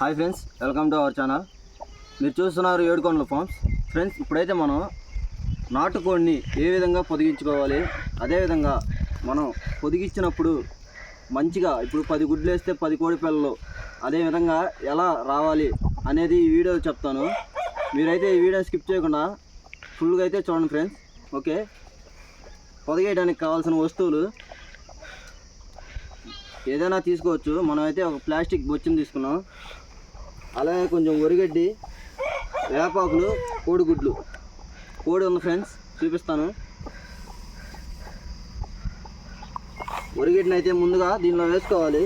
Hi friends welcome to our channel. మీరు చూస్తున్నారు ఏడుకొండల ఫార్మ్స్. ఫ్రెండ్స్ ఇప్పుడైతే మనం నాటుకోడిని ఏ విధంగా పొదిగించుకోవాలి అదేవిధంగా మనం పొదిగించినప్పుడు మంచిగా ఇప్పుడు పది గుడ్లు వేస్తే పది కోడి పిల్లలు అదేవిధంగా ఎలా రావాలి అనేది ఈ వీడియో చెప్తాను. మీరైతే ఈ వీడియో స్కిప్ చేయకుండా ఫుల్గా అయితే చూడండి ఫ్రెండ్స్. ఓకే? పొదిగేయడానికి కావాల్సిన వస్తువులు ఏదైనా తీసుకోవచ్చు. మనమైతే ఒక ప్లాస్టిక్ బొచ్చుని తీసుకున్నాం. అలాగే కొంచెం ఒరిగడ్డి వేపాకులు కోడిగుడ్లు. కోడి ఉంది ఫ్రెండ్స్ చూపిస్తాను. ఒరిగడ్డిని అయితే ముందుగా దీనిలో వేసుకోవాలి.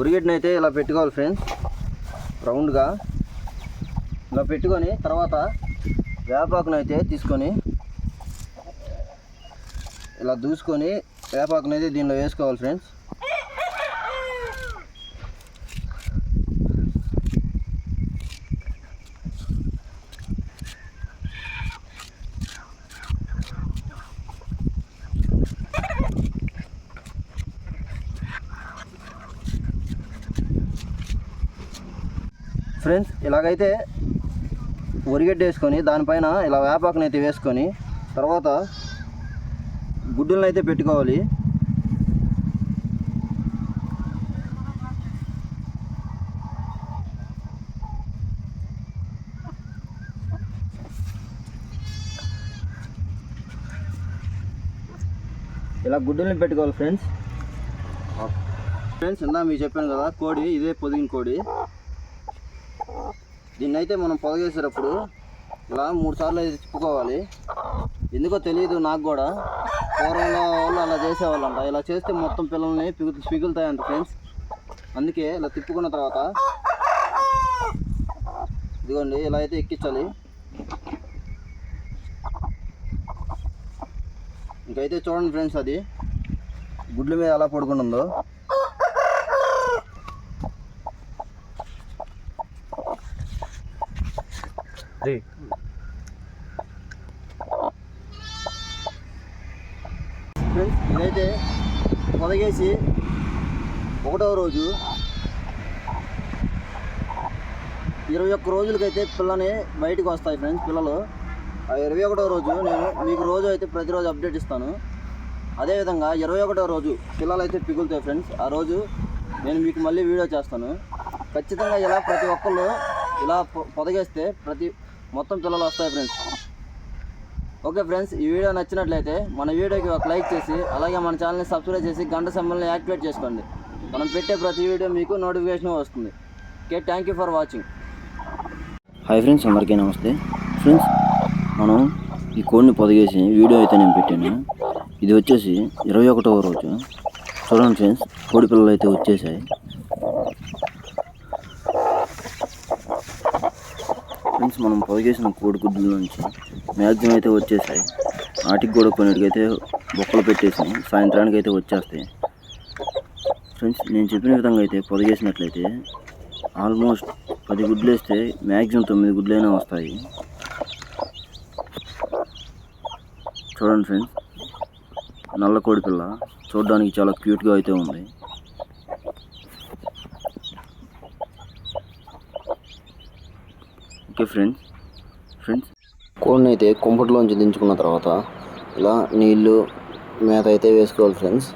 ఉరిగడ్డనైతే అయితే ఇలా పెట్టుకోవాలి ఫ్రెండ్స్. రౌండ్గా ఇలా పెట్టుకొని తర్వాత వేపాకును అయితే తీసుకొని ఇలా దూసుకొని వేపాకును అయితే దీనిలో వేసుకోవాలి ఫ్రెండ్స్. ఫ్రెండ్స్ ఇలాగైతే ఉరిగడ్డ వేసుకొని దానిపైన ఇలా వేపాకుని అయితే వేసుకొని తర్వాత గుడ్డులను అయితే పెట్టుకోవాలి. ఇలా గుడ్డుల్ని పెట్టుకోవాలి ఫ్రెండ్స్. ఫ్రెండ్స్ ఇందా మీకు చెప్పాను కదా కోడి ఇదే పొదిగిన కోడి. దీన్ని అయితే మనం పొదగేసేటప్పుడు ఇలా మూడు సార్లు అయితే తిప్పుకోవాలి ఎందుకో తెలియదు నాకు కూడా. పూర్వంలో వాళ్ళు అలా చేసేవాళ్ళంట. ఇలా చేస్తే మొత్తం పిల్లల్ని పిగు పిగులుతాయంట ఫ్రెండ్స్. అందుకే ఇలా తిప్పుకున్న తర్వాత ఇదిగోండి ఇలా అయితే ఎక్కించాలి. ఇంకైతే చూడండి ఫ్రెండ్స్ అది. గుడ్ల మీద ఎలా పడుకుంటుందో. ఉందో ఫ్రెండ్స్ ఇదైతే పొదగేసి ఒకటవ రోజు ఇరవై ఒక్క రోజులకైతే పిల్లని బయటకు వస్తాయి ఫ్రెండ్స్ పిల్లలు. ఆ ఇరవై ఒకటో రోజు నేను మీకు రోజు అయితే ప్రతిరోజు అప్డేట్ ఇస్తాను. అదేవిధంగా ఇరవై ఒకటో రోజు పిల్లలు అయితే పిగులుతాయి ఫ్రెండ్స్ ఆ రోజు నేను మీకు మళ్ళీ వీడియో చేస్తాను. ఖచ్చితంగా ఇలా ప్రతి ఒక్కళ్ళు ఇలా పొదగేస్తే ప్రతి మొత్తం పిల్లలు వస్తాయి ఫ్రెండ్స్ ఓకే ఫ్రెండ్స్ ఈ వీడియో నచ్చినట్లయితే మన వీడియోకి ఒక లైక్ చేసి అలాగే మన ఛానల్ని సబ్స్క్రైబ్ చేసి గంట సింబల్ని యాక్టివేట్ చేసుకోండి. మనం పెట్టే ప్రతి వీడియో మీకు నోటిఫికేషన్ వస్తుంది. Okay thank you for watching hi friends అందరికీ నమస్తే. ఫ్రెండ్స్ మనం ఈ కోడ్ని పొదిగేసి వీడియో అయితే నేను పెట్టాను. ఇది వచ్చేసి ఇరవై ఒకటవ రోజు. చూడండి ఫ్రెండ్స్ కోడి పిల్లలు అయితే వచ్చేసాయి. ఫ్రెండ్స్ మనం పొదిగేసిన కోడి గుడ్ల నుంచి మ్యాక్సిమం అయితే వచ్చేసాయి. వాటికి కూడా కొన్నిటికైతే బొక్కలు పెట్టేసి సాయంత్రానికి అయితే వచ్చేస్తాయి. ఫ్రెండ్స్ నేను చెప్పిన విధంగా అయితే పొదిగేసినట్లయితే ఆల్మోస్ట్ పది గుడ్లు వేస్తే మ్యాక్సిమం తొమ్మిది గుడ్లైనా వస్తాయి. చూడండి ఫ్రెండ్స్ నల్ల కోడి పిల్ల చూడడానికి చాలా క్యూట్గా అయితే ఉంది. Okay friends. ఫ్రెండ్స్. కోడిని అయితే కుంపట్లోంచి దించుకున్న తర్వాత ఇలా నీళ్ళు మేత అయితే వేసుకోవాలి ఫ్రెండ్స్.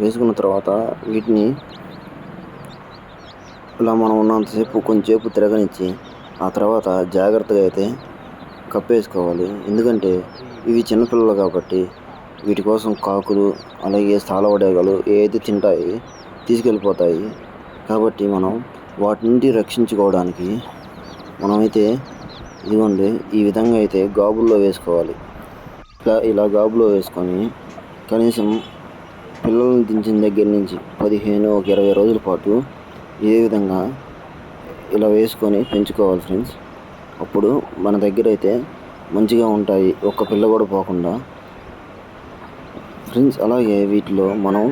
వేసుకున్న తర్వాత వీటిని ఇలా మనం ఉన్నంతసేపు కొంచెంసేపు తిరగనిచ్చి ఆ తర్వాత జాగ్రత్తగా అయితే కప్పేసుకోవాలి. ఎందుకంటే ఇవి చిన్నపిల్లలు కాబట్టి వీటి కోసం కాకులు అలాగే స్థాలవడేగలు ఏవైతే తింటాయి తీసుకెళ్ళిపోతాయి. కాబట్టి మనం వాటి నుండి రక్షించుకోవడానికి మనమైతే ఇదిగోండి ఈ విధంగా అయితే గాబుల్లో వేసుకోవాలి. ఇలా ఇలా గాబులో వేసుకొని కనీసం పిల్లల్ని దించిన దగ్గర నుంచి పదిహేను ఒక ఇరవై రోజుల పాటు ఏ విధంగా ఇలా వేసుకొని పెంచుకోవాలి ఫ్రెండ్స్. అప్పుడు మన దగ్గర అయితే మంచిగా ఉంటాయి ఒక్క పిల్ల కూడా పోకుండా. ఫ్రెండ్స్ అలాగే వీటిలో మనం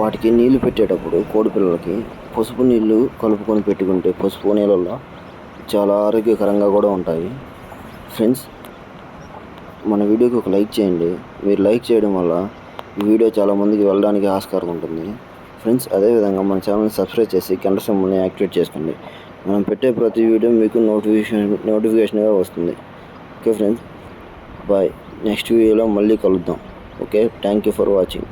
వాటికి నీళ్ళు పెట్టేటప్పుడు కోడి పిల్లలకి పసుపు నీళ్ళు కలుపుకొని పెట్టుకుంటే పసుపు నీళ్ళల్లో చాలా ఆరోగ్యకరంగా కూడా ఉంటాయి. ఫ్రెండ్స్ మన వీడియోకి ఒక లైక్ చేయండి. మీరు లైక్ చేయడం వల్ల ఈ వీడియో చాలా మందికి వెళ్ళడానికి ఆస్కారం ఉంటుంది. ఫ్రెండ్స్ అదేవిధంగా మన ఛానల్ని సబ్స్క్రైబ్ చేసి గంట సింబల్ని యాక్టివేట్ చేసుకోండి. మనం పెట్టే ప్రతి వీడియో మీకు నోటిఫికేషన్ నోటిఫికేషన్గా వస్తుంది. ఓకే ఫ్రెండ్స్ బాయ్ నెక్స్ట్ వీడియోలో మళ్ళీ కలుద్దాం. Okay thank you for watching